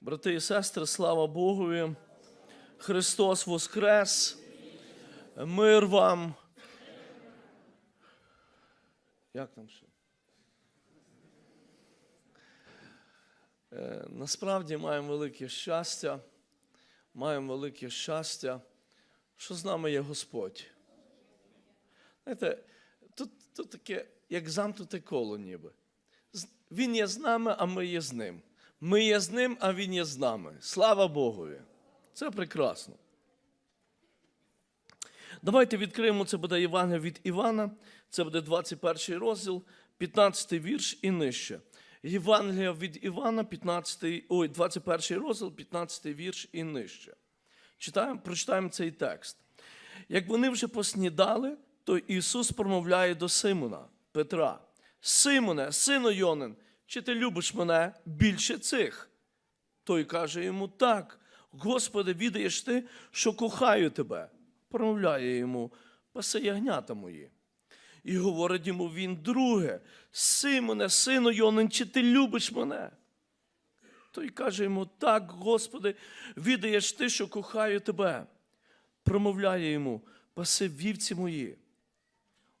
Брати і сестри, слава Богові! Христос Воскрес! Мир вам! Як там ще? Е, Насправді маємо велике щастя, маємо велике щастя, що з нами є Господь. Знаєте, тут, тут таке, як замкнуте коло ніби. Він є з нами, а ми є з ним. Ми є з ним, а він є з нами. Слава Богові! Це прекрасно. Давайте відкриємо, це буде Євангелія від Івана, це буде 21 розділ, 15 вірш і нижче. Євангелія від Івана, 15, ой, 21 розділ, 15 вірш і нижче. Читаємо, прочитаємо цей текст. Як вони вже поснідали, то Ісус промовляє до Симона, Петра: Симоне, сину Йонин, чи ти любиш мене більше цих? Той каже йому: Так, Господи, відаєш ти, що кохаю тебе. Промовляє йому, паси ягнята мої. І говорить йому він друге: Симоне, сину Йонин, чи ти любиш мене? Той каже йому: Так, Господи, відаєш ти, що кохаю тебе. Промовляє йому, паси вівці мої.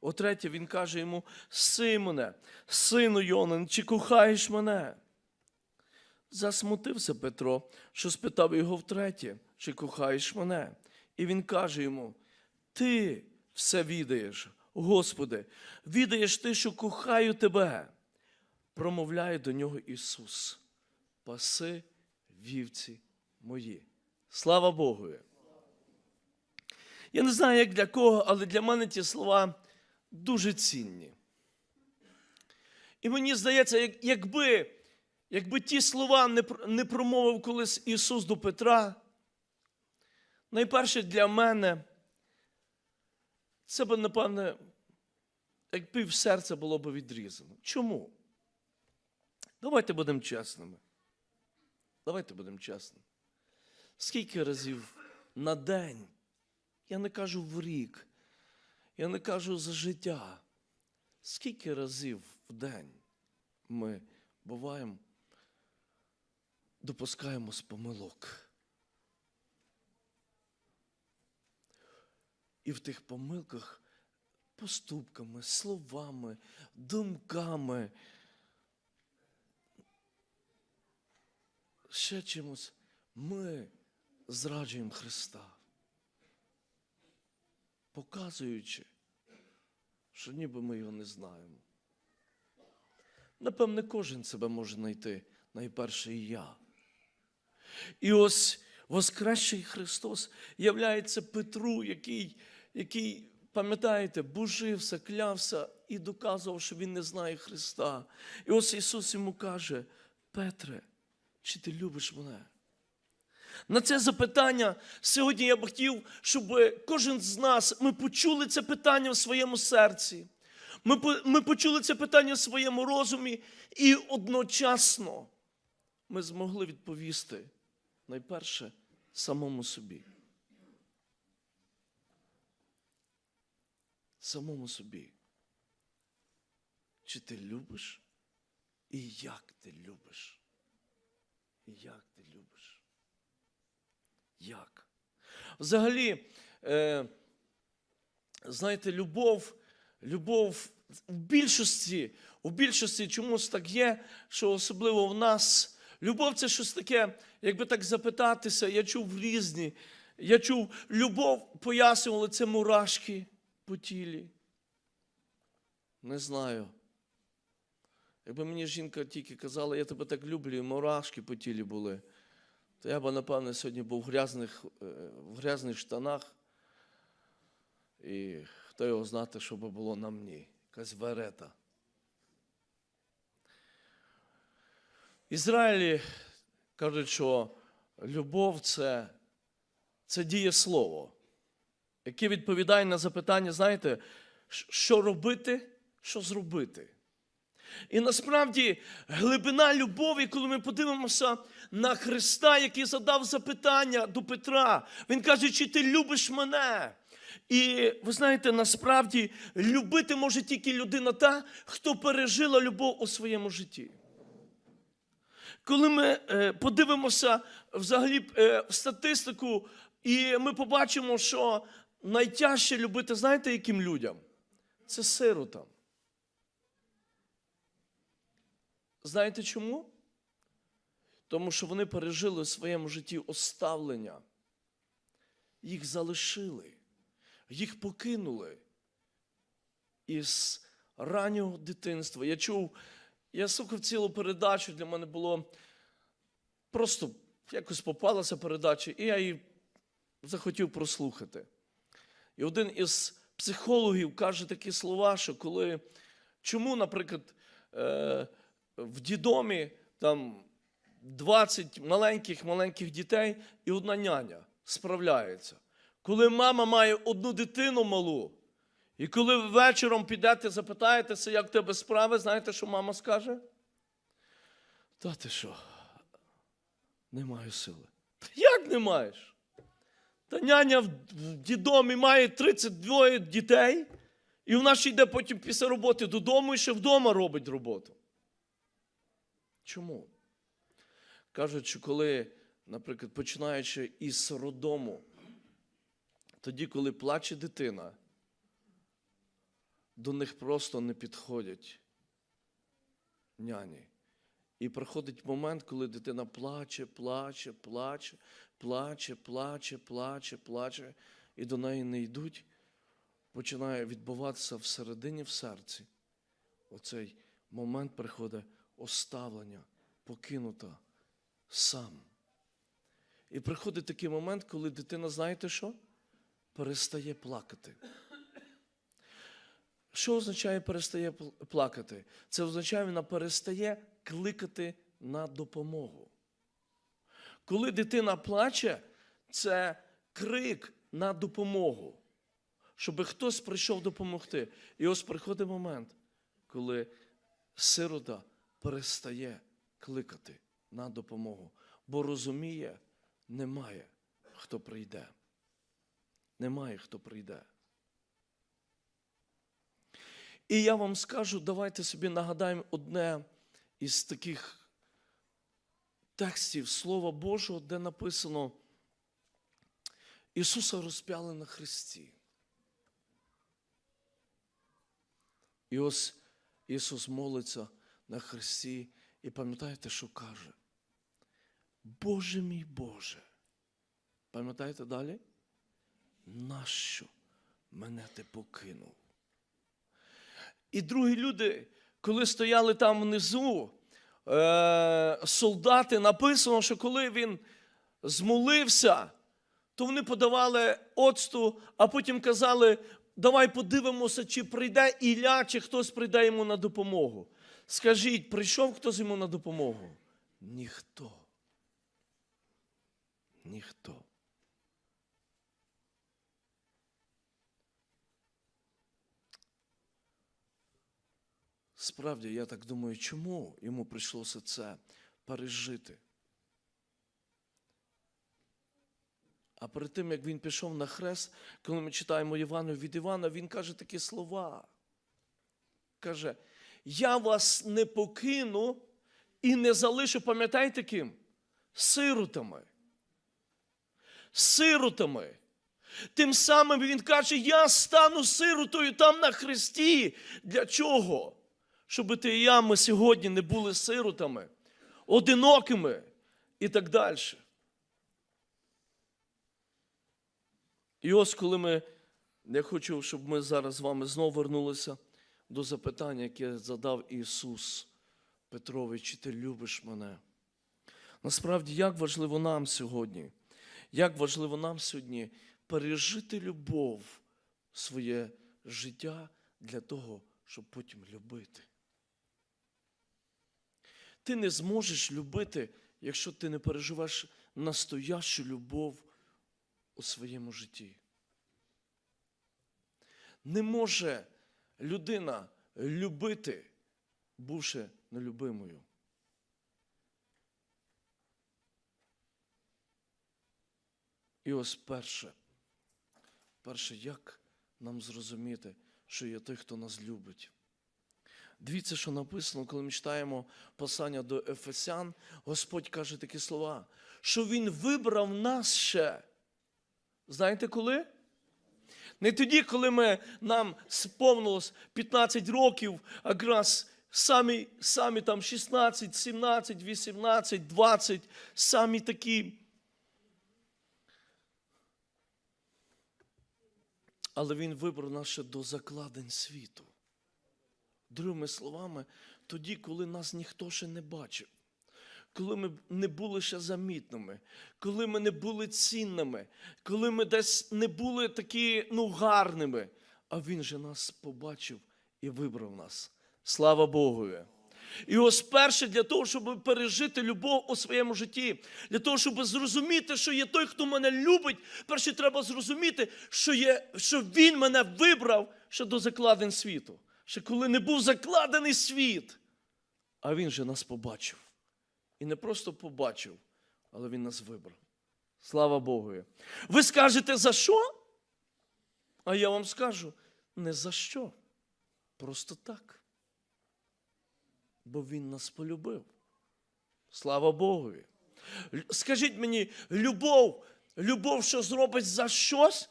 Отретє, він каже йому: Симоне, сину Йонин, чи кохаєш мене? Засмутився Петро, що спитав його втретє, чи кохаєш мене? І він каже йому: Ти все відаєш, Господи, відаєш ти, що кохаю тебе. Промовляє до нього Ісус. Паси вівці мої. Слава Богу! Я не знаю, як для кого, але для мене ті слова дуже цінні. І мені здається, якби, якби ті слова не, промовив колись Ісус до Петра, найперше для мене, це б, напевне, як пів серця було б відрізано. Чому? Давайте будемо чесними. Давайте будемо чесними. Скільки разів на день, я не кажу в рік, я не кажу за життя, скільки разів в день ми буваємо, допускаємось помилок. І в тих помилках поступками, словами, думками, ще чимось ми зраджуємо Христа, показуючи, що ніби ми його не знаємо. Напевне, кожен себе може знайти, найперше і я. І ось Воскресший Христос являється Петру, який, який пам'ятаєте, божився, клявся і доказував, що він не знає Христа. І ось Ісус йому каже: Петре, чи ти любиш мене? На це запитання сьогодні я б хотів, щоб кожен з нас ми почули це питання в своєму серці. Ми, ми почули це питання в своєму розумі, і одночасно ми змогли відповісти найперше самому собі. Самому собі. Чи ти любиш? І як ти любиш? І як? Як? Взагалі, е, знаєте, любов, любов в більшості, в більшості чомусь так є, що особливо в нас. Любов це щось таке, якби так запитатися, я чув різні. Я чув, любов пояснювали це мурашки по тілі. Не знаю. Якби мені жінка тільки казала, я тебе так люблю, і мурашки по тілі були, то я б, напевне, сьогодні був в грязних, е, в грязних штанах. І хто його знати, що би було на мені, якась верета. Ізраїлі кажуть, що любов це, це дієслово, яке відповідає на запитання, знаєте, що робити, що зробити. І насправді глибина любові, коли ми подивимося на Христа, який задав запитання до Петра, він каже, чи ти любиш мене? І ви знаєте, насправді любити може тільки людина та, хто пережила любов у своєму житті. коли ми е, подивимося взагалі е, в статистику, і ми побачимо, що найтяжче любити, знаєте, яким людям? Це сиротам. Знаєте чому? Тому що вони пережили в своєму житті оставлення. Їх залишили, їх покинули із раннього дитинства. Я чув, я слухав цілу передачу, для мене було просто якось попалася передача, і я її захотів прослухати. І один із психологів каже такі слова, що коли чому, наприклад, е, в дідомі там 20 маленьких маленьких дітей і одна няня справляється. Коли мама має одну дитину малу, і коли ви вечором підете, запитаєтеся, як в тебе справи, знаєте, що мама скаже? Та ти що? Не маю сили. Та як не маєш? Та няня в дідомі має 32 дітей, і вона ще йде потім після роботи додому і ще вдома робить роботу. Чому? Кажуть, що коли, наприклад, починаючи із роддому, тоді, коли плаче дитина, до них просто не підходять няні. І приходить момент, коли дитина плаче, плаче, плаче, плаче, плаче, плаче, плаче, і до неї не йдуть, починає відбуватися всередині в серці. Оцей момент приходить оставлення, покинута сам. І приходить такий момент, коли дитина, знаєте що? Перестає плакати. Що означає перестає плакати? Це означає, вона перестає кликати на допомогу. Коли дитина плаче, це крик на допомогу, щоб хтось прийшов допомогти. І ось приходить момент, коли сирота перестає кликати на допомогу, бо розуміє, немає хто прийде. Немає хто прийде. І я вам скажу, давайте собі нагадаємо одне із таких текстів Слова Божого, де написано Ісуса розп'яли на Христі. І ось Ісус молиться на Христі, і пам'ятаєте, що каже? Боже мій Боже. Пам'ятаєте далі? Нащо мене ти покинув? І другі люди, коли стояли там внизу, е, солдати, написано, що коли він змолився, то вони подавали оцту, а потім казали, давай подивимося, чи прийде Ілля, чи хтось прийде йому на допомогу. Скажіть, прийшов хтось йому на допомогу? Ніхто. Ніхто. Справді, я так думаю, чому йому прийшлося це пережити? А перед тим, як він пішов на хрест, коли ми читаємо Івану від Івана, він каже такі слова. Каже, я вас не покину і не залишу, пам'ятаєте ким? Сиротами. Сиротами. Тим самим він каже, я стану сиротою там на хресті. Для чого? Щоб ти і я ми сьогодні не були сиротами, одинокими і так далі. І ось коли ми, я хочу, щоб ми зараз з вами знову вернулися до запитання, яке задав Ісус Петрович, чи ти любиш мене? Насправді, як важливо нам сьогодні, як важливо нам сьогодні пережити любов своє життя для того, щоб потім любити. Ти не зможеш любити, якщо ти не переживеш настоящу любов у своєму житті. Не може людина любити, бувши нелюбимою. І ось перше. Перше, як нам зрозуміти, що є той, хто нас любить. Дивіться, що написано, коли ми читаємо послання до Ефесян, Господь каже такі слова, що Він вибрав нас ще. Знаєте коли? Не тоді, коли ми, нам сповнилось 15 років, якраз самі, самі там 16, 17, 18, 20, самі такі. Але Він вибрав нас ще до закладень світу. Другими словами, тоді, коли нас ніхто ще не бачив, коли ми не були ще замітними, коли ми не були цінними, коли ми десь не були такі ну, гарними, а Він же нас побачив і вибрав нас. Слава Богу! І ось перше для того, щоб пережити любов у своєму житті, для того, щоб зрозуміти, що є той, хто мене любить, перше треба зрозуміти, що, є, що Він мене вибрав ще до закладень світу. Ще коли не був закладений світ, а Він же нас побачив. І не просто побачив, але Він нас вибрав. Слава Богу. Ви скажете за що? А я вам скажу не за що. Просто так бо Він нас полюбив. Слава. Л- Скажіть мені, любов, любов, що зробить за щось,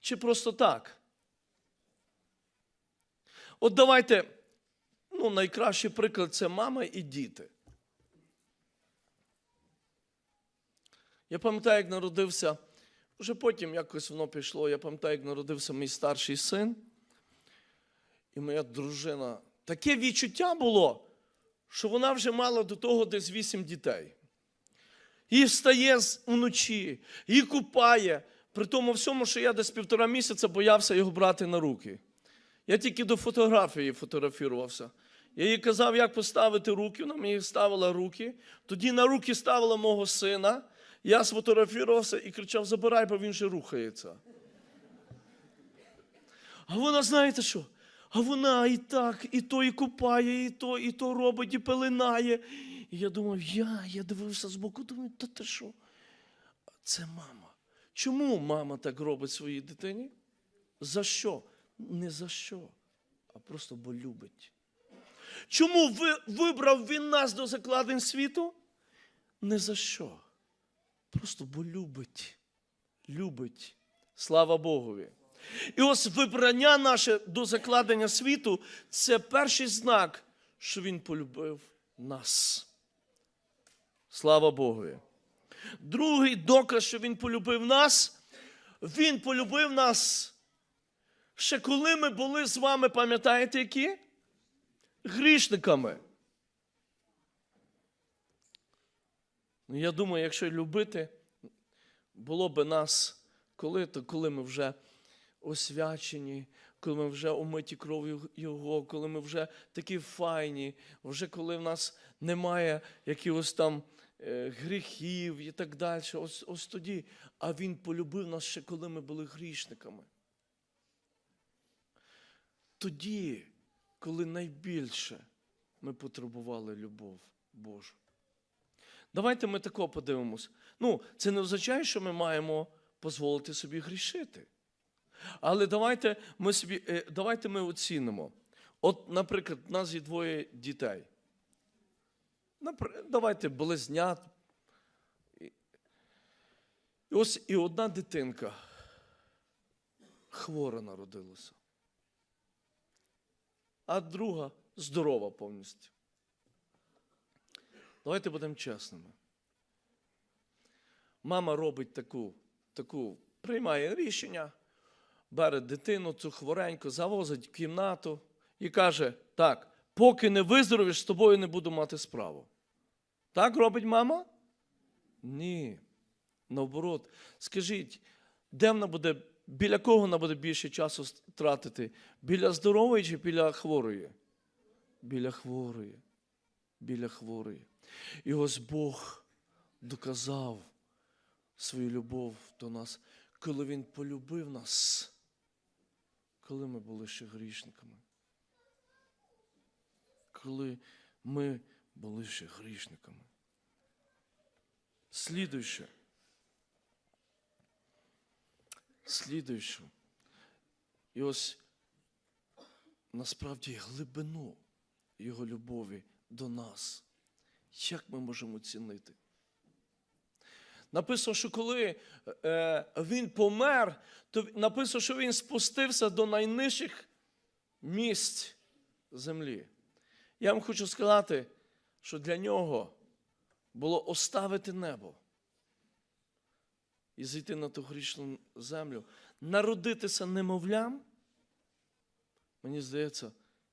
чи просто так? От давайте, ну, найкращий приклад це мама і діти. Я пам'ятаю, як народився, вже потім якось воно пішло. Я пам'ятаю, як народився мій старший син. І моя дружина. Таке відчуття було, що вона вже мала до того десь вісім дітей. І встає вночі, і купає. При тому всьому, що я десь півтора місяця боявся його брати на руки. Я тільки до фотографії фотографувався. Я їй казав, як поставити руки, вона мені ставила руки. Тоді на руки ставила мого сина. Я сфотографувався і кричав: забирай, бо він же рухається. А вона, знаєте що? А вона і так, і то і купає, і то, і то робить, і пеленає. І я думав, я, я дивився збоку, думаю, та ти що? Це мама. Чому мама так робить своїй дитині? За що? Не за що, а просто бо любить. Чому ви, вибрав він нас до закладень світу? Не за що. Просто бо любить. Любить. Слава Богові. І ось вибрання наше до закладення світу це перший знак, що Він полюбив нас. Слава Богові. Другий доказ, що Він полюбив нас, Він полюбив нас. Ще коли ми були з вами, пам'ятаєте, які? Грішниками. Ну, я думаю, якщо любити, було би нас коли, то коли ми вже освячені, коли ми вже омиті кров'ю Його, коли ми вже такі файні, вже коли в нас немає якихось там е, гріхів і так далі. Ось, ось тоді. А Він полюбив нас ще коли ми були грішниками. Тоді, коли найбільше ми потребували любов Божу. Давайте ми тако подивимось. Ну, це не означає, що ми маємо дозволити собі грішити. Але давайте ми собі, е, давайте ми оцінимо. От, наприклад, в нас є двоє дітей. Давайте близнят. І ось і одна дитинка хвора народилася, а друга здорова повністю. Давайте будемо чесними. Мама робить таку, таку, приймає рішення, бере дитину, цю хвореньку, завозить в кімнату і каже: так, поки не виздоровіш, з тобою не буду мати справу. Так робить мама? Ні. Наоборот, скажіть, де вона буде, біля кого вона буде більше часу тратити? Біля здорової чи біля хворої? Біля хворої. Біля хворої. І ось Бог доказав свою любов до нас, коли Він полюбив нас, коли ми були ще грішниками. Коли ми були ще грішниками. Слідуюче. Слідуюче. І ось насправді глибину Його любові до нас. Як ми можемо цінити? Написано, що коли е, він помер, то написано, що він спустився до найнижчих місць землі. Я вам хочу сказати, що для нього було оставити небо і зійти на ту грішну землю, народитися немовлям. Мені здається,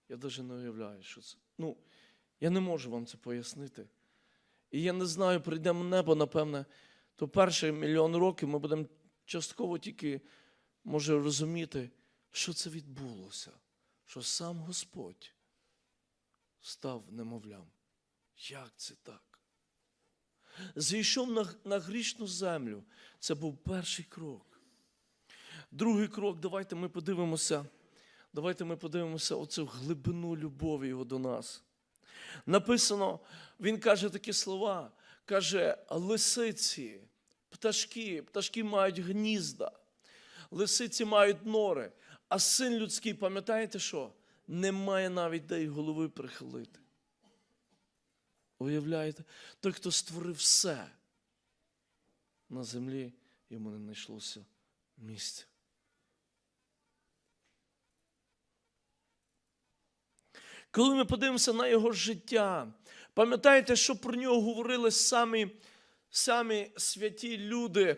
я навіть не уявляю, що це. Ну, я не можу вам це пояснити. І я не знаю, прийдемо небо, напевне, то перший мільйон років ми будемо частково тільки, може, розуміти, що це відбулося, що сам Господь став немовлям. Як це так? Зійшов на, на грішну землю. Це був перший крок. Другий крок, давайте ми подивимося. Давайте ми подивимося оцю глибину любові його до нас. Написано, він каже такі слова, каже, лисиці, пташки, пташки мають гнізда, лисиці мають нори, а син людський, пам'ятаєте що? Не має навіть де й голови прихилити. Уявляєте? Той, хто створив все на землі, йому не знайшлося місця. Коли ми подивимося на його життя, пам'ятаєте, що про нього говорили самі, самі святі люди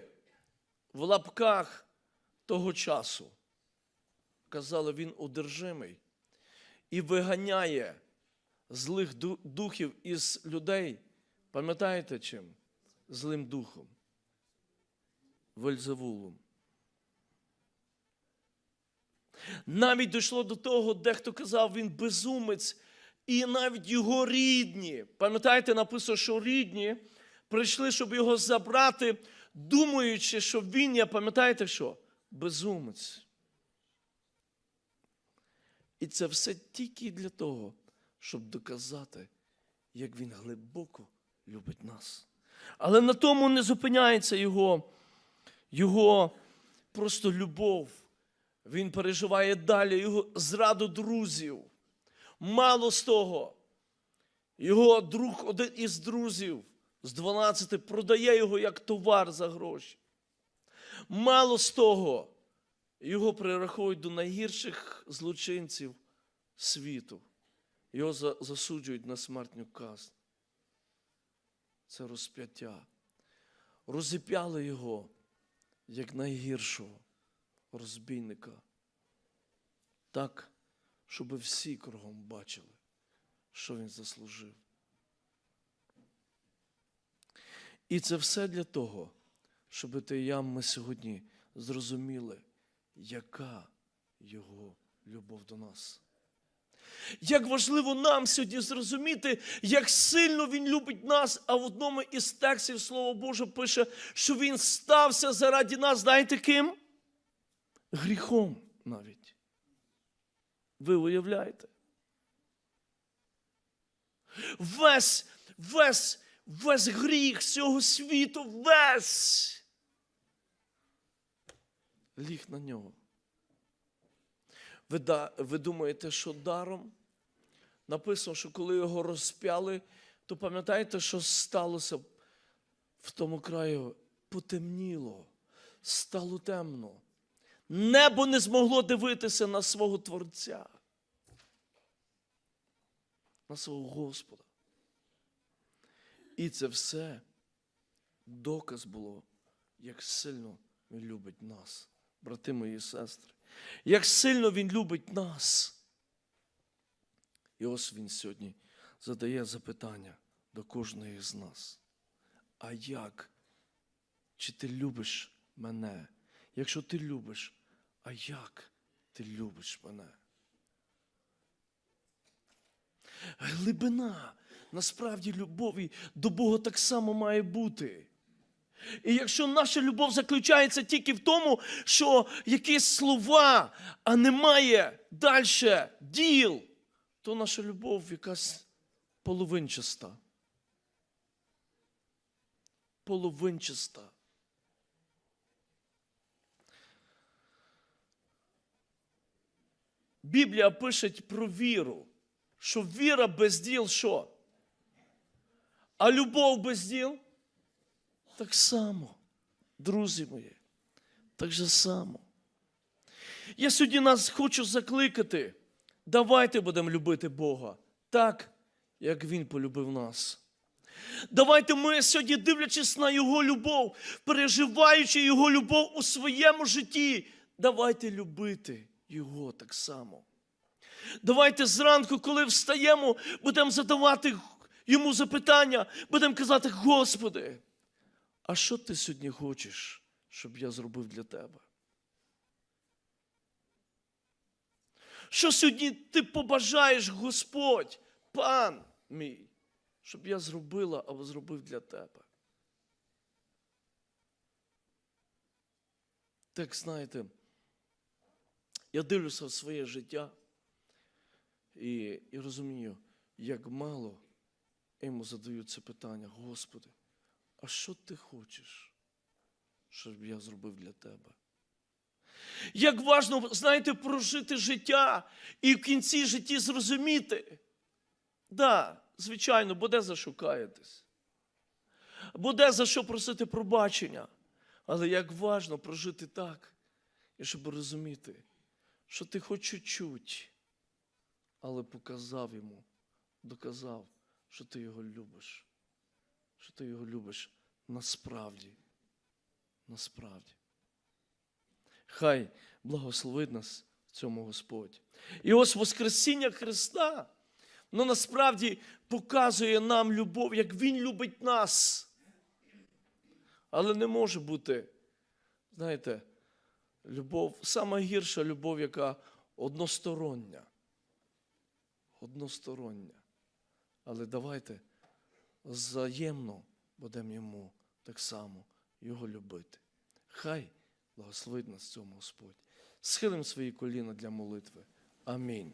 в лапках того часу? Казали, він одержимий і виганяє злих духів із людей. Пам'ятаєте чим? Злим духом. Вельзевулом. Навіть дійшло до того, дехто казав, він безумець, і навіть його рідні. Пам'ятаєте, написано, що рідні прийшли, щоб його забрати, думаючи, що він є, пам'ятаєте що? Безумець. І це все тільки для того, щоб доказати, як він глибоко любить нас. Але на тому не зупиняється його, його просто любов. Він переживає далі його зраду друзів. Мало з того, його друг, один із друзів з 12 продає його як товар за гроші. Мало з того, його прираховують до найгірших злочинців світу. Його засуджують на смертню казнь. Це розп'яття. Розіп'яли його як найгіршого розбійника. Так, щоб всі кругом бачили, що він заслужив. І це все для того, щоб ти і я ми сьогодні зрозуміли, яка його любов до нас. Як важливо нам сьогодні зрозуміти, як сильно Він любить нас, а в одному із текстів Слово Боже пише, що Він стався заради нас, знаєте ким? Гріхом навіть. Ви уявляєте? Весь, весь, весь гріх цього світу, весь ліг на нього. Ви, да, ви думаєте, що даром? Написано, що коли його розп'яли, то пам'ятаєте, що сталося в тому краю? Потемніло, стало темно. Небо не змогло дивитися на свого Творця, на свого Господа. І це все доказ було, як сильно Він любить нас, брати мої сестри. Як сильно Він любить нас. І ось Він сьогодні задає запитання до кожної з нас. А як? Чи ти любиш мене? Якщо ти любиш, а як ти любиш мене? Глибина насправді любові до Бога так само має бути. І якщо наша любов заключається тільки в тому, що якісь слова, а немає далі діл, то наша любов якась половинчаста. Половинчаста. Біблія пише про віру, що віра без діл що? А любов без діл? Так само, друзі мої, так же само. Я сьогодні нас хочу закликати. Давайте будемо любити Бога так, як Він полюбив нас. Давайте ми сьогодні, дивлячись на Його любов, переживаючи Його любов у своєму житті, давайте любити Його так само. Давайте зранку, коли встаємо, будемо задавати йому запитання, будемо казати, Господи, а що ти сьогодні хочеш, щоб я зробив для тебе? Що сьогодні ти побажаєш, Господь, пан мій, щоб я зробила або зробив для тебе? Так знаєте, я дивлюся в своє життя і, і розумію, як мало йому задають це питання, Господи, а що ти хочеш, щоб я зробив для тебе? Як важно, знаєте, прожити життя і в кінці житті зрозуміти. Да, звичайно, буде за що каятись. Буде за що просити пробачення. Але як важно прожити так, і щоб розуміти, що ти хоч чуть-чуть, але показав йому, доказав, що ти його любиш. Що ти його любиш насправді. Насправді. Хай благословить нас в цьому Господь. І ось Воскресіння Христа, ну насправді показує нам любов, як Він любить нас. Але не може бути, знаєте, любов, сама гірша любов, яка одностороння. Одностороння. Але давайте взаємно будемо йому так само його любити. Хай благословить нас цьому Господь. Схилимо свої коліна для молитви. Амінь.